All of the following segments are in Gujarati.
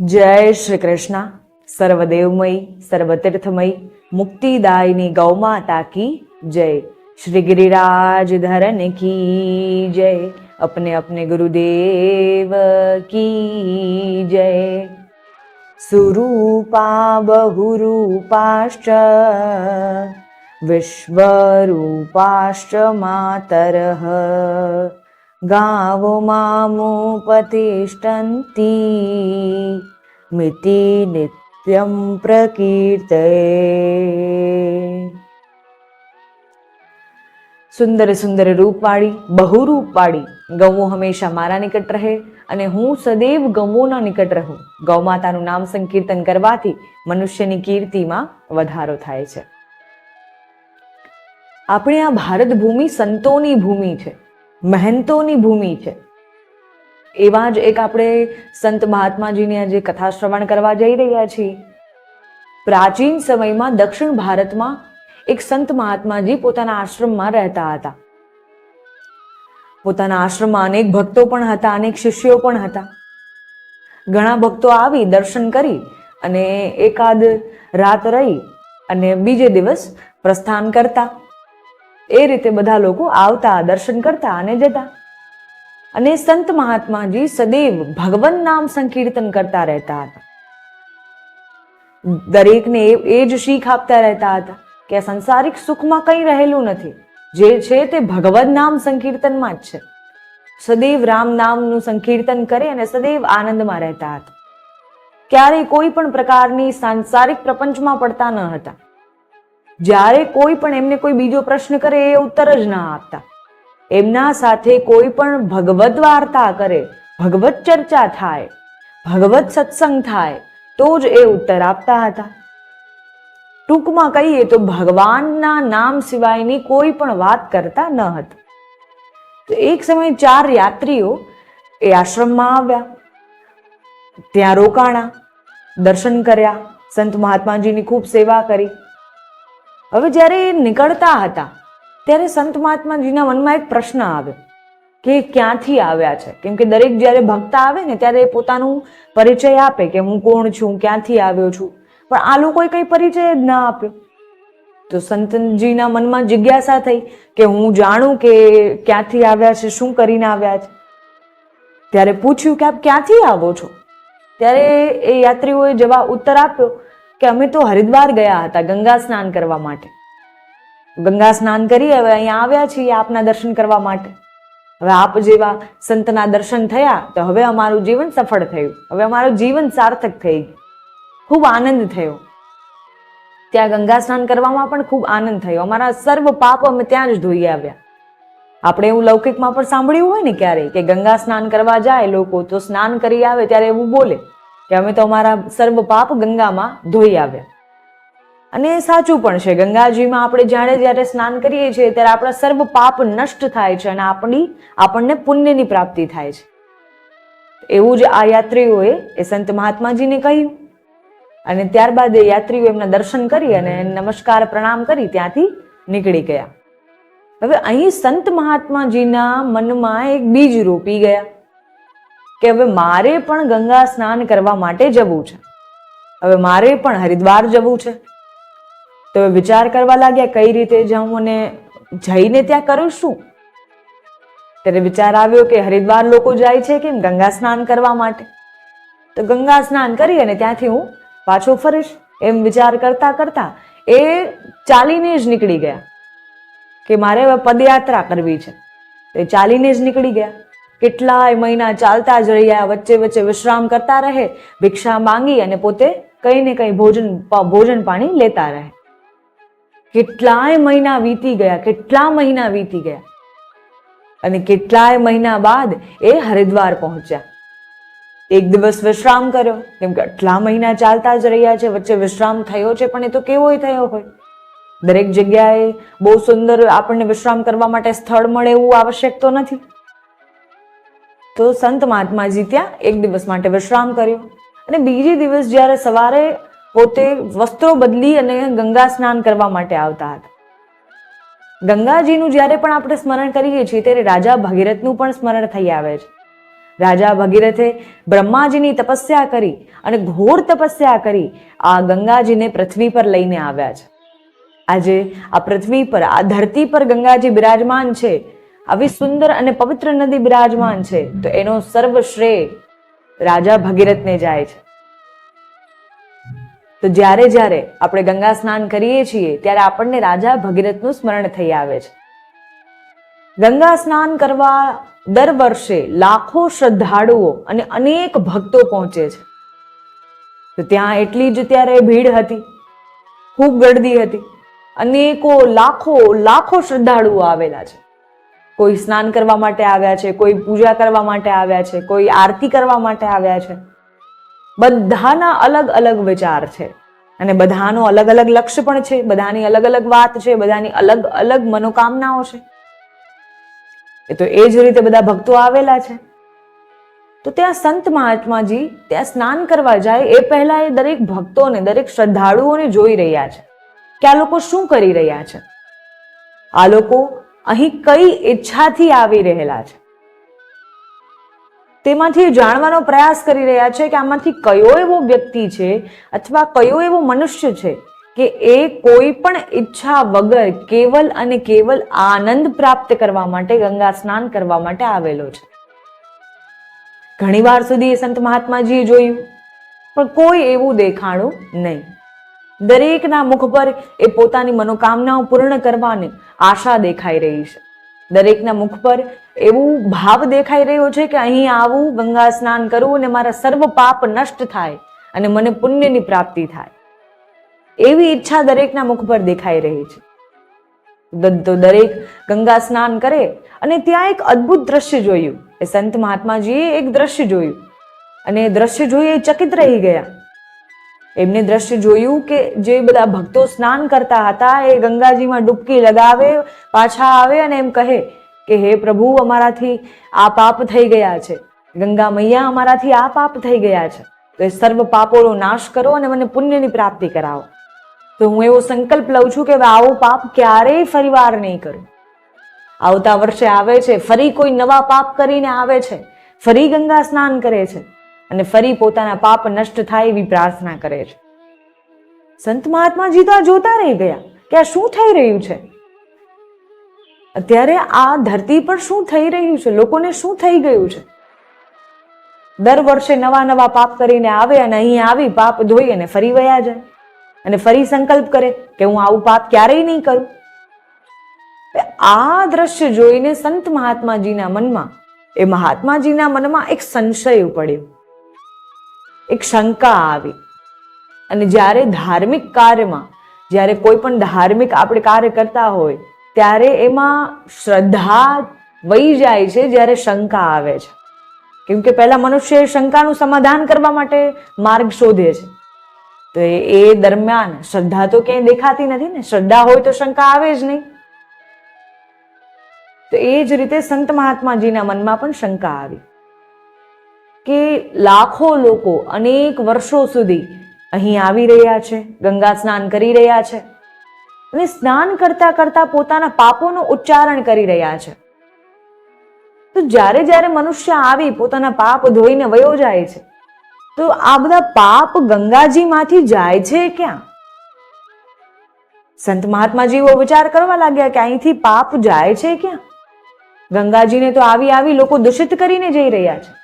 જય શ્રી કૃષ્ણ. સર્વદેવમય, સર્વતીર્થમય, મુક્તિદાયની ગૌમાતા કી જય. શ્રી ગિરિરાજ ધરન કી જય. અપને અપને ગુરુદેવ કી જય. સુરૂપા બહુરૂપાશ્ચ, વિશ્વરૂપાશ્ચ માતરઃ. ગાવો મામુપતિષ્ઠન્તિ મિતિ નિત્યમ પ્રકીર્તય સુંદર સુંદર રૂપવાળી બહુરૂપવાળી ગૌ હંમેશા મારા નિકટ રહે અને હું સદૈવ ગૌઓના નિકટ રહું. ગૌ માતાનું નામ સંકીર્તન કરવાથી મનુષ્યની કીર્તિમાં વધારો થાય છે. આપણે આ ભારત ભૂમિ સંતોની ભૂમિ છે. મહેનતોની ભૂમિ છે. એવા જ એક આપણે સંત મહાત્માજીની આજે કથા શ્રવણ કરવા જઈ રહ્યા છીએ. પ્રાચીન સમયમાં દક્ષિણ ભારતમાં એક સંત મહાત્માજી પોતાના આશ્રમમાં રહેતા હતા. પોતાના આશ્રમમાં અનેક ભક્તો પણ હતા, અનેક શિષ્યો પણ હતા. ઘણા ભક્તો આવી દર્શન કરી અને એકાદ રાત રહી અને બીજે દિવસ પ્રસ્થાન કરતા. એ રીતે બધા લોકો આવતા, દર્શન કરતા અને જતા. અને સંત મહાત્માજી સદૈવ ભગવાન નામ સંકીર્તન કરતા રહેતા હતા. દરેકને એ જ શીખ આપતા રહેતા હતા કે સંસારિક સુખમાં કંઈ રહેલું નથી. જે છે તે ભગવદ નામ સંકીર્તનમાં જ છે. સદૈવ રામ નામનું સંકીર્તન કરે અને સદૈવ આનંદમાં રહેતા હતા. ક્યારેય કોઈ પણ પ્રકારની સાંસારિક પ્રપંચમાં પડતા ન હતા. જ્યારે કોઈ પણ એમને કોઈ બીજો પ્રશ્ન કરે એ ઉત્તર જ ના આપતા. એમના સાથે કોઈ પણ ભગવત વાર્તા કરે ભગવત ચર્ચા થાય ભગવત સત્સંગ થાય, તો જ એ ઉત્તર આપતા હતા. ટૂંકમાં કહીએ તો ભગવાનના નામ સિવાયની કોઈ પણ વાત કરતા ન હતા. તો એક સમયે ચાર યાત્રીઓ એ આશ્રમમાં આવ્યા. ત્યાં રોકાણા, દર્શન કર્યા, સંત મહાત્માજીની ખૂબ સેવા કરી. હવે જ્યારે એ નીકળતા હતા, ત્યારે સંત મહાત્માજીના મનમાં એક પ્રશ્ન આવ્યો કે ક્યાંથી આવ્યા છે? કેમ કે દરેક જ્યારે ભક્ત આવે ને, ત્યારે એ પોતાનું પરિચય આપે કે હું કોણ છું, ક્યાંથી આવ્યો છું. પણ આ લોકોએ કંઈ પરિચય જ ના આપ્યો. તો સંતજીના મનમાં જિજ્ઞાસા થઈ કે હું જાણું કે ક્યાંથી આવ્યા છે, શું કરીને આવ્યા છે? ત્યારે પૂછ્યું કે આપ ક્યાંથી આવો છો? ત્યારે એ યાત્રીઓએ જવાબ ઉત્તર આપ્યો કે અમે તો હરિદ્વાર ગયા હતા ગંગા સ્નાન કરવા માટે. ગંગા સ્નાન કરી હવે અહીંયા આવ્યા છીએ આપના દર્શન કરવા માટે. હવે આપ જેવા સંતના દર્શન થયા તો હવે અમારું જીવન સફળ થયું. હવે અમારું જીવન સાર્થક થઈ ખૂબ આનંદ થયો. ત્યાં ગંગા સ્નાન કરવામાં પણ ખૂબ આનંદ થયો. અમારા સર્વ પાપ અમે ત્યાં જ ધોઈ આવ્યા. આપણે એવું લૌકિકમાં પણ સાંભળ્યું હોય ને ક્યારેય કે ગંગા સ્નાન કરવા જાય, લોકો તો સ્નાન કરી આવે ત્યારે એવું બોલે. કે અમે તો અમારા સર્વ પાપ ગંગામાં ધોઈ આવ્યા. અને સાચું પણ છે, ગંગાજીમાં આપણે જ્યારે જ્યારે સ્નાન કરીએ છીએ ત્યારે આપણા સર્વ પાપ નષ્ટ થાય છે અને આપણી, આપણને પુણ્યની પ્રાપ્તિ થાય છે. એવું જ આ યાત્રીઓએ એ સંત મહાત્માજીને કહ્યું. અને ત્યારબાદ એ યાત્રીઓ એમના દર્શન કરી અને નમસ્કાર પ્રણામ કરી, ત્યાંથી નીકળી ગયા. હવે અહીં સંત મહાત્માજીના મનમાં એક બીજ રોપી ગયા. કે હવે મારે પણ ગંગા સ્નાન કરવા માટે જવું છે. હવે મારે પણ હરિદ્વાર જવું છે. તો હવે વિચાર કરવા લાગ્યા કઈ રીતે જાઉં અને જઈને ત્યાં કરું શું? ત્યારે વિચાર આવ્યો કે હરિદ્વાર લોકો જાય છે કેમ ગંગા સ્નાન કરવા માટે? તો ગંગા સ્નાન કરી અને ત્યાંથી હું પાછો ફરીશ. એમ વિચાર કરતા કરતા એ ચાલીને જ નીકળી ગયા. કે મારે હવે પદયાત્રા કરવી છે. એ ચાલીને જ નીકળી ગયા. કેટલાય મહિના ચાલતા જ રહ્યા, વચ્ચે વચ્ચે વિશ્રામ કરતા રહે, ભિક્ષા માંગી અને પોતે કંઈ ને કંઈ ભોજન ભોજન પાણી લેતા રહે. કેટલાય મહિના વીતી ગયા, કેટલા મહિના વીતી ગયા. અને કેટલાય મહિના બાદ એ હરિદ્વાર પહોંચ્યા. એક દિવસ વિશ્રામ કર્યો, કેમ કે આટલા મહિના ચાલતા જ રહ્યા છે, વચ્ચે વિશ્રામ થયો છે, પણ એ તો કેવોય થયો હોય? દરેક જગ્યાએ બહુ સુંદર આપણને વિશ્રામ કરવા માટે સ્થળ મળે એવું આવશ્યક તો નથી. તો સંત મહાત્માજી ત્યાં એક દિવસ માટે વિશ્રામ કર્યો. અને બીજે દિવસ જ્યારે સવારે પોતે વસ્ત્રો બદલી અને ગંગા સ્નાન કરવા માટે આવતા હતા. ગંગાજીનું જ્યારે પણ આપણે સ્મરણ કરીએ છીએ, ત્યારે રાજા ભગીરથનું પણ સ્મરણ થઈ આવે છે. રાજા ભગીરથે બ્રહ્માજીની તપસ્યા કરી અને ઘોર તપસ્યા કરી આ ગંગાજીને પૃથ્વી પર લઈને આવ્યા છે. આજે આ પૃથ્વી પર, આ ધરતી પર ગંગાજી બિરાજમાન છે. આવી સુંદર અને પવિત્ર નદી બિરાજમાન છે, તો એનો સર્વ શ્રેય રાજા ભગીરથને જાય છે. તો જ્યારે જ્યારે આપણે ગંગા સ્નાન કરીએ છીએ, ત્યારે આપણને રાજા ભગીરથનું સ્મરણ થઈ આવે છે. ગંગા સ્નાન કરવા દર વર્ષે લાખો શ્રદ્ધાળુઓ અને અનેક ભક્તો પહોંચે છે. તો ત્યાં એટલી જ ત્યારે ભીડ હતી, ખૂબ ગળદી હતી. અનેકો લાખો લાખો શ્રદ્ધાળુઓ આવેલા છે. કોઈ સ્નાન કરવા માટે આવ્યા છે, કોઈ પૂજા કરવા માટે આવ્યા છે, કોઈ આરતી કરવા માટે આવ્યા છે. બધાના અલગ અલગ વિચાર છે. અને બધાનો અલગ અલગ લક્ષ્ય પણ છે, બધાની અલગ અલગ વાત છે, બધાની અલગ અલગ મનોકામનાઓ છે. એ તો એ જ રીતે બધા ભક્તો આવેલા છે. તો ત્યાં સંત મહાત્માજી ત્યાં સ્નાન કરવા જાય એ પહેલા એ દરેક ભક્તોને, દરેક શ્રદ્ધાળુઓને જોઈ રહ્યા છે. કે આ લોકો શું કરી રહ્યા છે? આ લોકો અહીં કઈ ઈચ્છાથી આવી રહેલા છે? તેમાંથી જાણવાનો પ્રયાસ કરી રહ્યા છે કે આમાંથી કયો એવો વ્યક્તિ છે અથવા કયો એવો મનુષ્ય છે કે એ કોઈ પણ ઈચ્છા વગર કેવલ અને કેવલ આનંદ પ્રાપ્ત કરવા માટે, ગંગા સ્નાન કરવા માટે આવેલો છે. ઘણીવાર સુધી સંત મહાત્માજીએ જોયું, પણ કોઈ એવું દેખાણું નહીં. દરેકના મુખ પર એ પોતાની મનોકામનાઓ પૂર્ણ કરવાની આશા દેખાઈ રહી છે. દરેકના મુખ પર એવું ભાવ દેખાઈ રહ્યો છે કે અહીં આવું ગંગા સ્નાન કરવું અને મારા સર્વ પાપ નષ્ટ થાય અને મને પુણ્યની પ્રાપ્તિ થાય. એવી ઈચ્છા દરેકના મુખ પર દેખાઈ રહી છે. તો દરેક ગંગા સ્નાન કરે અને ત્યાં એક અદ્ભુત દ્રશ્ય જોયું. એ સંત મહાત્માજીએ એક દ્રશ્ય જોયું અને એ દ્રશ્ય જોઈ એ ચકિત રહી ગયા. એમને દ્રશ્ય જોયું કે જે બધા ભક્તો સ્નાન કરતા હતા, એ ગંગાજીમાં ડૂબકી લગાવે, પાછા આવે અને એમ કહે કે, હે પ્રભુ, અમારાથી આ પાપ થઈ ગયા છે. ગંગા મૈયા અમારાથી આ પાપ થઈ ગયા છે. તો એ સર્વ પાપોનો નાશ કરો અને મને પુણ્યની પ્રાપ્તિ કરાવો. તો હું એવો સંકલ્પ લઉં છું કે હવે આવો પાપ ક્યારેય ફરીવાર નહીં કરું. આવતા વર્ષે આવે છે, ફરી કોઈ નવા પાપ કરીને આવે છે, ફરી ગંગા સ્નાન કરે છે. અને ફરી પોતાના પાપ નષ્ટ થાય એવી પ્રાર્થના કરે છે. સંત મહાત્માજી તો આ જોતા રહી ગયા કે આ શું થઈ રહ્યું છે? અત્યારે આ ધરતી પર શું થઈ રહ્યું છે? લોકોને શું થઈ ગયું છે? દર વર્ષે નવા નવા પાપ કરીને આવે અને અહીં આવી પાપ ધોઈ અને ફરી વયા જાય. અને ફરી સંકલ્પ કરે કે હું આવું પાપ ક્યારેય નહીં કરું. આ દ્રશ્ય જોઈને સંત મહાત્માજીના મનમાં, એ મહાત્માજીના મનમાં એક સંશય પડ્યો એક શંકા આવી. અને જ્યારે ધાર્મિક કાર્યમાં, જ્યારે કોઈ પણ ધાર્મિક આપણે કાર્ય કરતા હોય, ત્યારે એમાં શ્રદ્ધા વહી જાય છે જ્યારે શંકા આવે છે. કેમ કે પહેલાં મનુષ્ય શંકાનું સમાધાન કરવા માટે માર્ગ શોધે છે. તો એ દરમિયાન શ્રદ્ધા તો ક્યાંય દેખાતી નથી ને, શ્રદ્ધા હોય તો શંકા આવે જ નહીં. તો એ જ રીતે સંત મહાત્માજીના મનમાં પણ શંકા આવી. કે લાખો લોકો અનેક વર્ષો સુધી અહીં આવી રહ્યા છે, ગંગા સ્નાન કરી રહ્યા છે અને સ્નાન કરતા કરતા પોતાના પાપોનું ઉચ્ચારણ કરી રહ્યા છે. તો જ્યારે જ્યારે મનુષ્ય આવી પોતાના પાપ ધોઈને વયો જાય છે, તો આ બધા પાપ ગંગાજીમાંથી જાય છે ક્યાં? સંત મહાત્માજીઓ વિચાર કરવા લાગ્યા કે અહીંથી પાપ જાય છે ક્યાં? ગંગાજીને તો આવી આવી લોકો દૂષિત કરીને જઈ રહ્યા છે.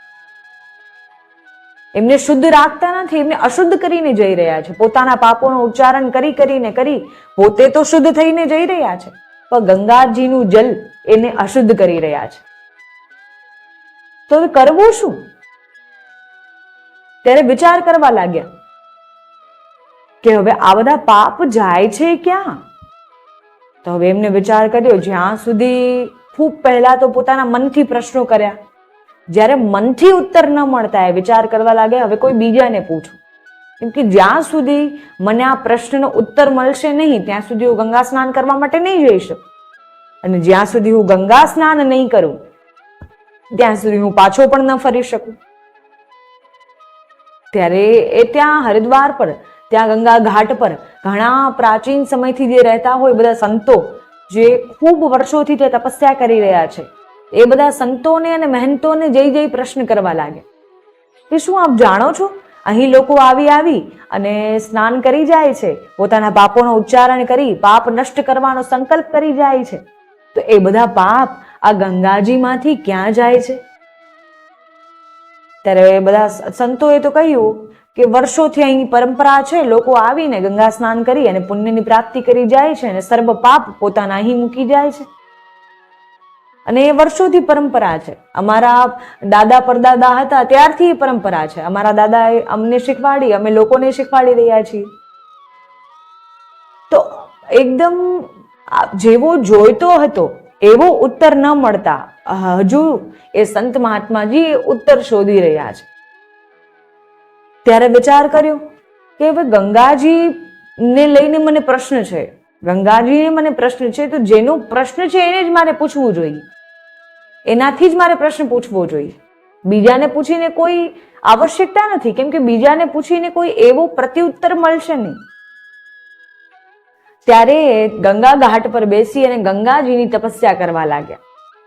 એમને શુદ્ધ રાખતા નથી, એમને અશુદ્ધ કરીને જઈ રહ્યા છે. પોતાના પાપોનું ઉચ્ચારણ કરી કરીને કરી પોતે તો શુદ્ધ થઈને જઈ રહ્યા છે. પણ ગંગાજીનું જલ એને અશુદ્ધ કરી રહ્યા છે. તો કરવું શું? ત્યારે વિચાર કરવા લાગ્યા કે હવે આ બધા પાપ જાય છે ક્યાં? તો હવે એમને વિચાર કર્યો, જ્યાં સુધી ખૂબ પહેલા તો પોતાના મનથી પ્રશ્નો કર્યા. જ્યારે મનથી ઉત્તર ન મળતા એ વિચાર કરવા લાગે, હવે કોઈ બીજાને પૂછું. કેમ કે જ્યાં સુધી મને આ પ્રશ્નનો ઉત્તર મળશે નહીં, ત્યાં સુધી હું ગંગા સ્નાન કરવા માટે નહીં જઈ શકું. અને જ્યાં સુધી હું ગંગા સ્નાન નહીં કરું, ત્યાં સુધી હું પાછો પણ ન ફરી શકું. ત્યારે એ ત્યાં હરિદ્વાર પર, ત્યાં ગંગા ઘાટ પર ઘણા પ્રાચીન સમયથી જે રહેતા હોય બધા સંતો, જે ખૂબ વર્ષોથી તે તપસ્યા કરી રહ્યા છે. એ બધા સંતોને અને મહેનતોને જઈ જઈ પ્રશ્ન કરવા લાગે. કે શું આપ જાણો છો? અહીં લોકો આવી આવી અને સ્નાન કરી જાય છે. પોતાના પાપોનો ઉચ્ચારણ કરી, પાપ નષ્ટ કરવાનો સંકલ્પ કરી જાય છે. તો એ બધા પાપ આ ગંગાજીમાંથી ક્યાં જાય છે? ત્યારે બધા સંતોએ તો કહ્યું કે વર્ષોથી અહીં પરંપરા છે, લોકો આવીને ગંગા સ્નાન કરી અને પુણ્યની પ્રાપ્તિ કરી જાય છે અને સર્વ પાપ પોતાના અહીં મૂકી જાય છે. અને એ વર્ષોથી પરંપરા છે. અમારા દાદા પરદાદા હતા ત્યારથી એ પરંપરા છે. અમારા દાદાએ અમને શીખવાડી, અમે લોકોને શીખવાડી રહ્યા છીએ. તો એકદમ જેવો જોઈતો હતો, એવો ઉત્તર ન મળતા હજુ એ સંત મહાત્માજી ઉત્તર શોધી રહ્યા છે. ત્યારે વિચાર કર્યો કે હવે ગંગાજી ને લઈને મને પ્રશ્ન છે. ગંગાજીને મને પ્રશ્ન છે, તો જેનો પ્રશ્ન છે એને જ મારે પૂછવું જોઈએ. એનાથી જ મારે પ્રશ્ન પૂછવો જોઈએ. બીજાને પૂછીને કોઈ આવશ્યકતા નથી, કેમ કે બીજાને પૂછીને કોઈ એવો પ્રત્યુત્તર મળશે નહીં. ત્યારે ગંગા ઘાટ પર બેસી અને ગંગાજીની તપસ્યા કરવા લાગ્યા.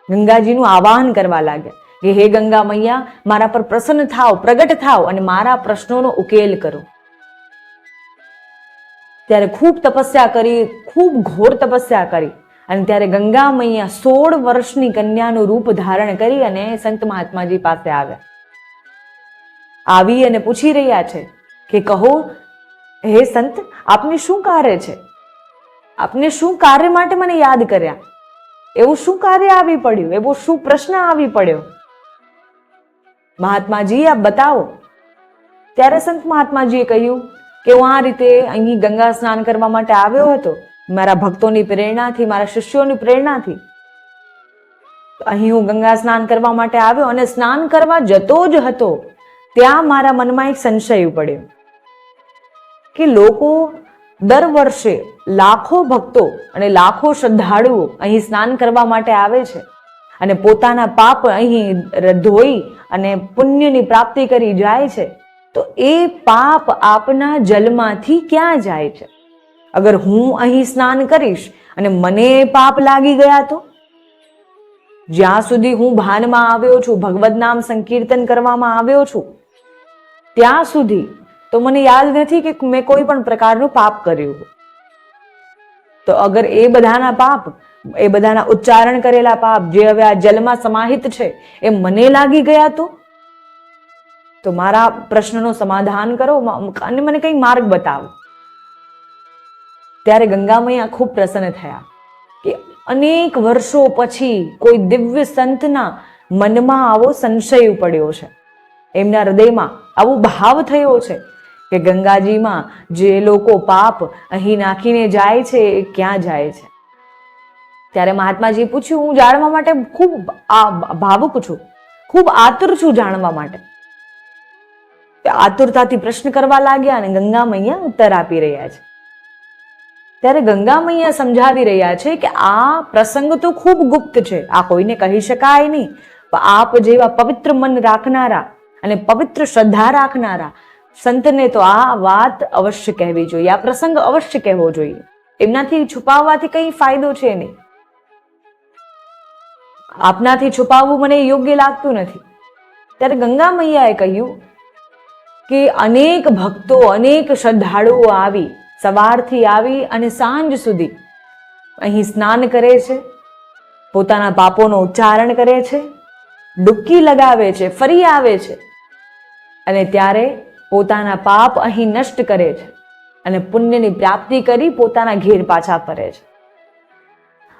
ગંગાજીનું આવાહન કરવા લાગ્યા કે, હે ગંગા મૈયા, મારા પર પ્રસન્ન થાવ પ્રગટ થાવ અને મારા પ્રશ્નોનો ઉકેલ કરો. ત્યારે ખૂબ તપસ્યા કરી, ખૂબ ઘોર તપસ્યા કરી. અને ત્યારે ગંગા મૈયા સોળ વર્ષની કન્યાનું રૂપ ધારણ કરી અને સંત મહાત્માજી પાસે આવ્યા. આવી અને પૂછી રહ્યા છે કે કહો, હે સંત, આપને શું કાર્ય છે? આપને શું કાર્ય માટે મને યાદ કર્યા? એવું શું કાર્ય આવી પડ્યું? એવો શું પ્રશ્ન આવી પડ્યો? મહાત્માજી આપ બતાવો. ત્યારે સંત મહાત્માજીએ કહ્યું કે હું આ રીતે અહીં ગંગા સ્નાન કરવા માટે આવ્યો હતો. મારા ભક્તોની પ્રેરણાથી, મારા શિષ્યોની પ્રેરણાથી. અહીં હું ગંગા સ્નાન કરવા માટે આવ્યો અને સ્નાન કરવા જતો જ હતો, ત્યાં મારા મનમાં એક સંશય પડ્યો કે લોકો દર વર્ષે લાખો ભક્તો અને લાખો શ્રદ્ધાળુઓ અહીં સ્નાન કરવા માટે આવે છે અને પોતાના પાપ અહીં ધોઈ અને પુણ્યની પ્રાપ્તિ કરી જાય છે, તો એ પાપ આપના જલમાંથી ક્યાં જાય છે? અગર હું અહીં સ્નાન કરીશ અને મને પાપ લાગી ગયા તો? જ્યાં સુધી હું ભાનમાં આવ્યો છું, ભગવદ નામ સંકીર્તન કરવામાં આવ્યો છું, ત્યાં સુધી તો મને યાદ નથી કે મેં કોઈ પણ પ્રકારનું પાપ કર્યું તો અગર એ બધાના પાપ, એ બધાના ઉચ્ચારણ કરેલા પાપ જે હવે આ જલમાં સમાહિત છે, એ મને લાગી ગયા તો? તો મારા પ્રશ્નનો સમાધાન કરો અને મને કંઈ માર્ગ બતાવો. ત્યારે ગંગામૈયા ખૂબ પ્રસન્ન થયા કે અનેક વર્ષો પછી કોઈ દિવ્ય સંતના મનમાં આવો સંશય પડ્યો છે. એમના હૃદયમાં આવો ભાવ થયો છે કે ગંગાજીમાં જે લોકો પાપ અહીં નાખીને જાય છે એ ક્યાં જાય છે. ત્યારે મહાત્માજી પૂછ્યું, હું જાણવા માટે ખૂબ ભાવુક છું ખૂબ આતુર છું જાણવા માટે. આતુરતાથી પ્રશ્ન કરવા લાગ્યા અને ગંગા મૈયા ઉત્તર આપી રહ્યા છે. ત્યારે ગંગા મૈયા સમજાવી રહ્યા છે કે આ પ્રસંગ તો ખૂબ ગુપ્ત છે. આ કોઈને કહી શકાય નહીં. પણ આપ જેવા પવિત્ર મન રાખનારા અને પવિત્ર શ્રદ્ધા રાખનારા સંતને તો આ વાત અવશ્ય કહેવી જોઈએ. આ પ્રસંગ અવશ્ય કહેવો જોઈએ. એમનાથી છુપાવવાથી કંઈ ફાયદો છે નહીં. આપનાથી છુપાવવું મને યોગ્ય લાગતું નથી. ત્યારે ગંગા મૈયાએ કહ્યું કે અનેક ભક્તો, અનેક શ્રદ્ધાળુઓ આવી સવારથી આવી અને સાંજ સુધી અહીં સ્નાન કરે છે, પોતાના પાપોનો ઉચ્ચારણ કરે છે, ડૂબકી લગાવે છે, ફરી આવે છે અને ત્યારે પોતાના પાપ અહીં નષ્ટ કરે છે અને પુણ્યની પ્રાપ્તિ કરી પોતાના ઘેર પાછા ફરે છે.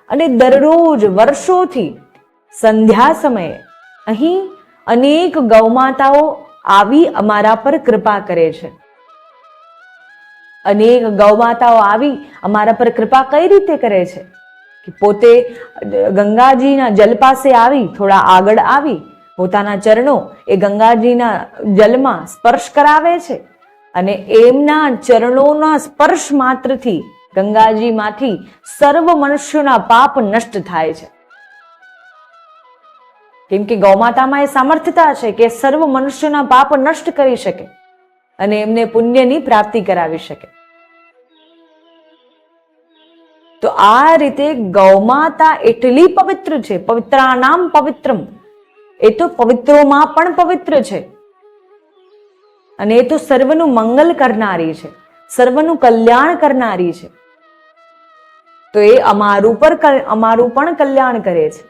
અને દરરોજ વર્ષોથી સંધ્યા સમયે અહીં અનેક ગૌમાતાઓ આવી અમારા પર કૃપા કરે છે. અનેક ગૌમાતાઓ આવી અમારા પર કૃપા કઈ રીતે કરે છે? કે પોતે ગંગાજીના જલ પાસે આવી, થોડા આગળ આવી, પોતાના ચરણો એ ગંગાજીના જલમાં સ્પર્શ કરાવે છે અને એમના ચરણોના સ્પર્શ માત્રથી ગંગાજીમાંથી સર્વ મનુષ્યોના પાપ નષ્ટ થાય છે. કેમ કે ગૌમાતામાં એ સામર્થ્યતા છે કે સર્વ મનુષ્યોના પાપ નષ્ટ કરી શકે અને એમને પુણ્યની પ્રાપ્તિ કરાવી શકે. તો આ રીતે ગૌમાતા એટલી પવિત્ર છે, પવિત્રાનામ પવિત્રમ. એ તો પવિત્રોમાં પણ પવિત્ર છે. અને એ તો સર્વનું મંગલ કરનારી છે, સર્વનું કલ્યાણ કરનારી છે. તો એ અમારું પર અમારું પણ કલ્યાણ કરે છે.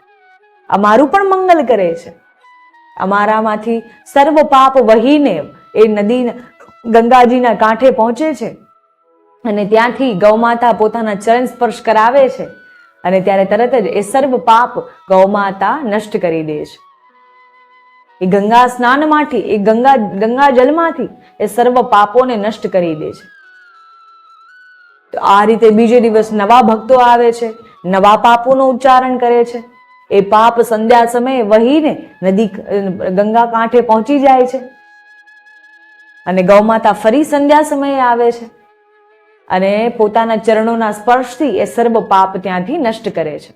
અમારું પણ મંગલ કરે છે. અમારામાંથી સર્વ પાપ વહીને એ નદી, ગંગાજીના કાંઠે પહોંચે છે. અને ત્યાંથી ગૌમાતા પોતાના ચરણ સ્પર્શ કરાવે છે અને ત્યારે તરત જ એ સર્વ પાપ ગૌમાતા નષ્ટ કરી દે છે. એ ગંગા સ્નાનમાંથી, એ ગંગા ગંગા જલમાંથી એ સર્વ પાપોને નષ્ટ કરી દે છે. તો આ રીતે બીજે દિવસ નવા ભક્તો આવે છે, નવા પાપોનું ઉચ્ચારણ કરે છે. એ પાપ સંધ્યા સમયે વહીને નદી, ગંગા કાંઠે પહોંચી જાય છે. અને ગૌમાતા ફરી સંધ્યા સમયે આવે છે. અને પોતાના ચરણોના સ્પર્શથી એ સર્વ પાપ ત્યાંથી નષ્ટ કરે છે.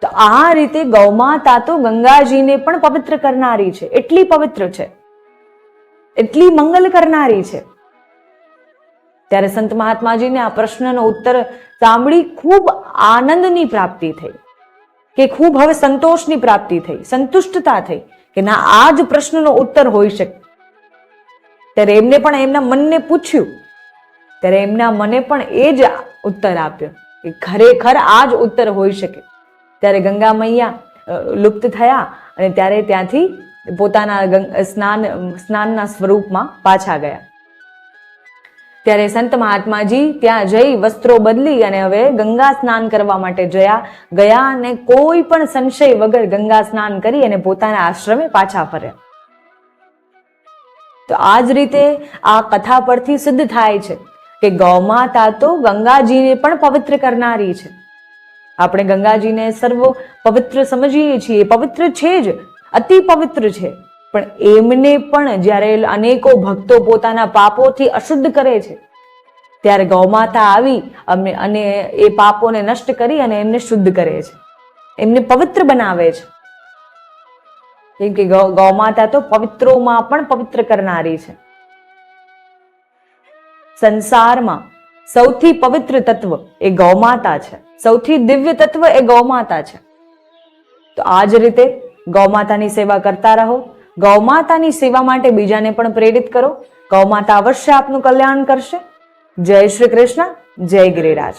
તો આ રીતે ગૌમાતા તો ગંગાજીને પણ પવિત્ર કરનારી છે. એટલી પવિત્ર છે. એટલી મંગલ કરનારી છે. ત્યારે સંત મહાત્માજીને આ પ્રશ્નનો ઉત્તર સાંભળી ખૂબ આનંદની પ્રાપ્તિ થઈ. કે ખૂબ હવે સંતોષની પ્રાપ્તિ થઈ. સંતુષ્ટતા થઈ કે ના, આ જ પ્રશ્નનો ઉત્તર હોઈ શકે. ત્યારે એમને પણ એમના મનને પૂછ્યું ત્યારે એમના મને પણ એ જ ઉત્તર આપ્યો કે ખરેખર આ જ ઉત્તર હોઈ શકે. ત્યારે ગંગા મૈયા લુપ્ત થયા અને ત્યારે ત્યાંથી પોતાના સ્નાન સ્નાનના સ્વરૂપમાં પાછા ગયા. ત્યારે સંત મહાત્માજી ત્યાં જઈ વસ્ત્રો બદલી અને હવે ગંગા સ્નાન કરવા માટે જયા, ગયા અને કોઈ પણ સંશય વગર ગંગા સ્નાન કરી અને પોતાના આશ્રમે પાછા ફર્યા. તો આ જ રીતે આ કથા પરથી સિદ્ધ થાય છે. કે ગૌમાતા તો ગંગાજીને પણ પવિત્ર કરનારી છે. આપણે ગંગાજીને સર્વ પવિત્ર સમજીએ છીએ. પવિત્ર છે જ, અતિ પવિત્ર છે. પણ એમને પણ જ્યારે અનેકો ભક્તો પોતાના પાપોથી અશુદ્ધ કરે છે, ત્યારે ગૌમાતા આવી અમે અને એ પાપોને નષ્ટ કરી અને એમને શુદ્ધ કરે છે. એમને પવિત્ર બનાવે છે. કેમ કે ગૌ ગૌમાતા તો પવિત્રોમાં પણ પવિત્ર કરનારી છે. સંસારમાં સૌથી પવિત્ર તત્વ એ ગૌમાતા છે. સૌથી દિવ્ય તત્વ એ ગૌમાતા છે. તો આ જ રીતે ગૌમાતાની સેવા કરતા રહો. ગૌમાતાની સેવા માટે બીજાને પણ પ્રેરિત કરો. ગૌમાતા અવશ્ય આપનું કલ્યાણ કરશે. જય શ્રી કૃષ્ણ, જય ગિરિરાજ.